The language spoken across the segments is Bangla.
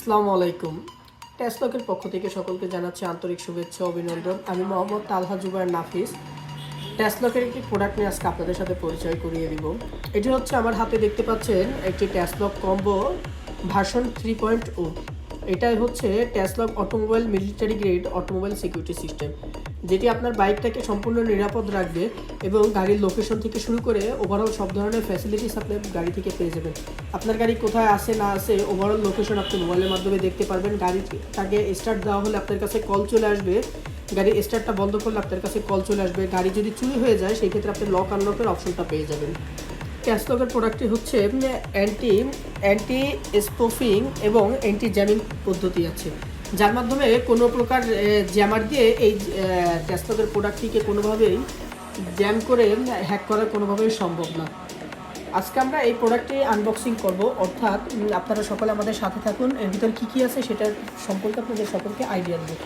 আসসালামু আলাইকুম। টেসলকের পক্ষ থেকে সকলকে জানাচ্ছি আন্তরিক শুভেচ্ছা, অভিনন্দন। আমি মোহাম্মদ তালহা জুবার নাফিস। টেসলকের একটি প্রোডাক্ট নিয়ে আজকে আপনাদের সাথে পরিচয় করিয়ে দিব। এটি হচ্ছে আমার হাতে দেখতে পাচ্ছেন একটি Teslock combo version three point O এটাই হচ্ছে Teslock automobile military grade automobile security system যেটি আপনার বাইকটাকে সম্পূর্ণ নিরাপদ রাখবে এবং গাড়ির লোকেশন থেকে শুরু করে ওভারঅল সব ধরনের ফ্যাসিলিটিস আপনি গাড়ি থেকে পেয়ে যাবেন। আপনার গাড়ি কোথায় আসে না আসে ওভারঅল লোকেশন আপনি মোবাইলের মাধ্যমে দেখতে পারবেন। গাড়িটাকে স্টার্ট দেওয়া হলে আপনার কাছে কল চলে আসবে। গাড়ি স্টার্টটা বন্ধ করলে আপনার কাছে কল চলে আসবে। গাড়ি যদি চুরি হয়ে যায়, সেই ক্ষেত্রে আপনি লক আনলকের অপশনটা পেয়ে যাবেন। ক্যাশলকের প্রোডাক্টটি হচ্ছে অ্যান্টি অ্যান্টি স্পোফিং এবং অ্যান্টি জ্যামিং পদ্ধতি আছে। যার মাধ্যমে কোনো প্রকার জ্যামার দিয়ে এই ক্যাশলকের প্রোডাক্টটিকে কোনোভাবেই জ্যাম করে হ্যাক করা কোনোভাবেই সম্ভব না। আজকে আমরা এই প্রোডাক্টটি আনবক্সিং করব। অর্থাৎ আপনারা সকলে আমাদের সাথে থাকুন। এর ভিতর কী কী আছে সেটার সম্পর্কে আপনাদের সকলকে আইডিয়া দেবো।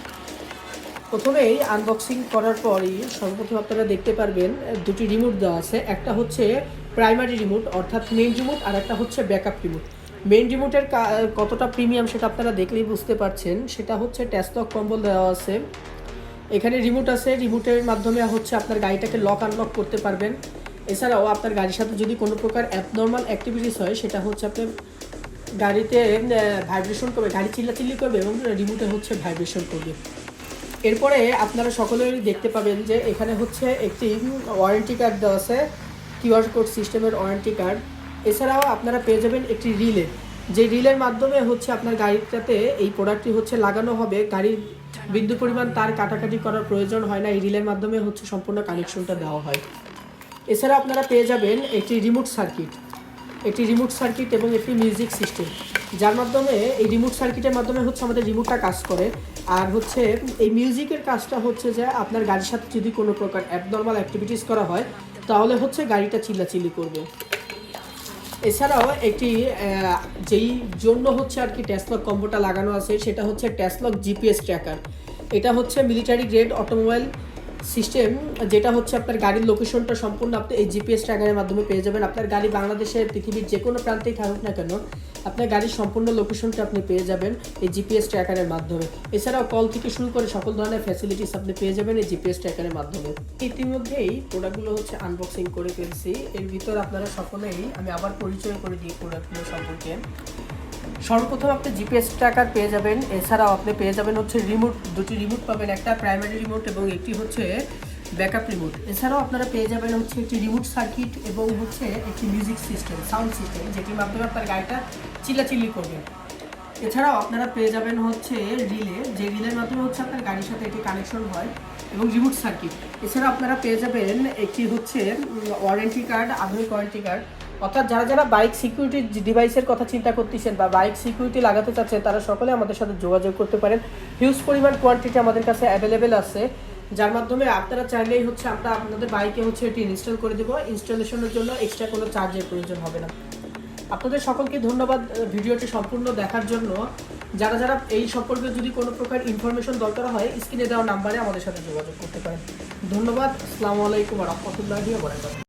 প্রথমেই আনবক্সিং করার পরই সর্বপ্রথম আপনারা দেখতে পারবেন, দুটি রিমোট দেওয়া আছে। একটা হচ্ছে প্রাইমারি রিমোট, অর্থাৎ মেইন রিমোট আর একটা হচ্ছে ব্যাকআপ রিমোট মেইন রিমোটের কতটা প্রিমিয়াম সেটা আপনারা দেখলেই বুঝতে পারছেন। সেটা হচ্ছে ট্যাসলক কম্বল দেওয়া আছে। এখানে রিমোট আছে। রিমোটের মাধ্যমে হচ্ছে আপনার গাড়িটাকে লক আনলক করতে পারবেন। এছাড়াও আপনার গাড়ির সাথে যদি কোনো প্রকার অ্যাবনর্মাল অ্যাক্টিভিটিস হয়, সেটা হচ্ছে আপনি গাড়িতে ভাইব্রেশন করবে, গাড়ি চিল্লাচিল্লি করবে এবং রিমোটে হচ্ছে ভাইব্রেশন করবে। এরপরে আপনারা সকলেই দেখতে পাবেন যে এখানে হচ্ছে একটি ওয়ারেন্টি কার্ড দেওয়া আছে। কিউআর কোড সিস্টেমের ওয়ারেন্টি কার্ড এছাড়াও আপনারা পেয়ে যাবেন একটি রিলে। যে রিলের মাধ্যমে হচ্ছে আপনার গাড়িটাতে এই প্রোডাক্টটি হচ্ছে লাগানো হবে, গাড়ির বিদ্যুৎ পরিমাণ তার কাটাকাটি করার প্রয়োজন হয় না, এই রিলের মাধ্যমে হচ্ছে সম্পূর্ণ কানেকশনটা দেওয়া হয়। এছাড়া আপনারা পেয়ে যাবেন একটি রিমোট সার্কিট একটি রিমোট সার্কিট এবং একটি মিউজিক সিস্টেম যার মাধ্যমে এই রিমোট সার্কিটের মাধ্যমে হচ্ছে আমাদের রিমোটটা কাজ করে। আর হচ্ছে এই মিউজিকের কাজটা হচ্ছে যে আপনার গাড়ির সাথে যদি কোনো প্রকার অ্যাবনর্মাল অ্যাক্টিভিটিস করা হয় তাহলে হচ্ছে গাড়িটা চিল্লাচিল্লি করবে। এছাড়াও একটি যেই জন্য হচ্ছে আর কি ট্যাসলক কম্বোটা লাগানো আছে, সেটা হচ্ছে ট্যাসলক জিপিএস ট্র্যাকার এটা হচ্ছে মিলিটারি গ্রেড অটোমোবাইল সিস্টেম যেটা হচ্ছে আপনার গাড়ির লোকেশনটা সম্পূর্ণ আপনি এই জিপিএস ট্র্যাকারের মাধ্যমে পেয়ে যাবেন। আপনার গাড়ি বাংলাদেশের পৃথিবীর যে কোনো প্রান্তেই থাকুক না কেন, আপনার গাড়ির সম্পূর্ণ লোকেশনটা আপনি পেয়ে যাবেন এই জিপিএস ট্র্যাকারের মাধ্যমে। এছাড়াও কল থেকে শুরু করে সকল ধরনের ফ্যাসিলিটিস আপনি পেয়ে যাবেন এই জিপিএস ট্র্যাকারের মাধ্যমে। ইতিমধ্যেই প্রোডাক্টগুলো হচ্ছে আনবক্সিং করে ফেলছি। এর ভিতর আপনারা সকলেই, আমি আবার পরিচয় করে দিই প্রোডাক্টগুলো সম্পর্কে। সর্বপ্রথম আপনি জিপিএস ট্র্যাকার পেয়ে যাবেন, এছাড়াও আপনি পেয়ে যাবেন হচ্ছে রিমোট দুটি রিমোট পাবেন, একটা প্রাইমারি রিমোট এবং একটি হচ্ছে ব্যাকআপ রিমোট এছাড়াও আপনারা পেয়ে যাবেন হচ্ছে একটি রিমোট সার্কিট এবং হচ্ছে একটি মিউজিক সিস্টেম সাউন্ড সিস্টেম যেটির মাধ্যমে আপনার গাড়িটা চিল্লাচিল্লি করবে। এছাড়াও আপনারা পেয়ে যাবেন হচ্ছে রিলে, যে রিলের মাধ্যমে হচ্ছে আপনার গাড়ির সাথে একটি কানেকশন হয় এবং রিমোট সার্কিট এছাড়াও আপনারা পেয়ে যাবেন একটি হচ্ছে ওয়ারেন্টি কার্ড আধুনিক ওয়ারেন্টি কার্ড অর্থাৎ যারা যারা বাইক সিকিউরিটি ডিভাইসের কথা চিন্তা করতেছেন বা বাইক সিকিউরিটি লাগাতে চাচ্ছেন তারা সকলে আমাদের সাথে যোগাযোগ করতে পারেন। হিউজ পরিমাণ কোয়ান্টিটি আমাদের কাছে অ্যাভেলেবেল আছে। যার মাধ্যমে আপনারা চাইলেই হচ্ছে আমরা আপনাদের বাইকে হচ্ছে এটি ইনস্টল করে দেবো। ইনস্টলেশনের জন্য এক্সট্রা কোনো চার্জের প্রয়োজন হবে না। আপনাদের সকলকে ধন্যবাদ ভিডিওটি সম্পূর্ণ দেখার জন্য। যারা যারা এই সম্পর্কে যদি কোনো প্রকার ইনফরমেশন দরকার হয়, স্ক্রিনে দেওয়া নাম্বারে আমাদের সাথে যোগাযোগ করতে পারেন। ধন্যবাদ, আসসালামু আলাইকুম রহমতুল্লাহি ওয়া বারাকাতুহু।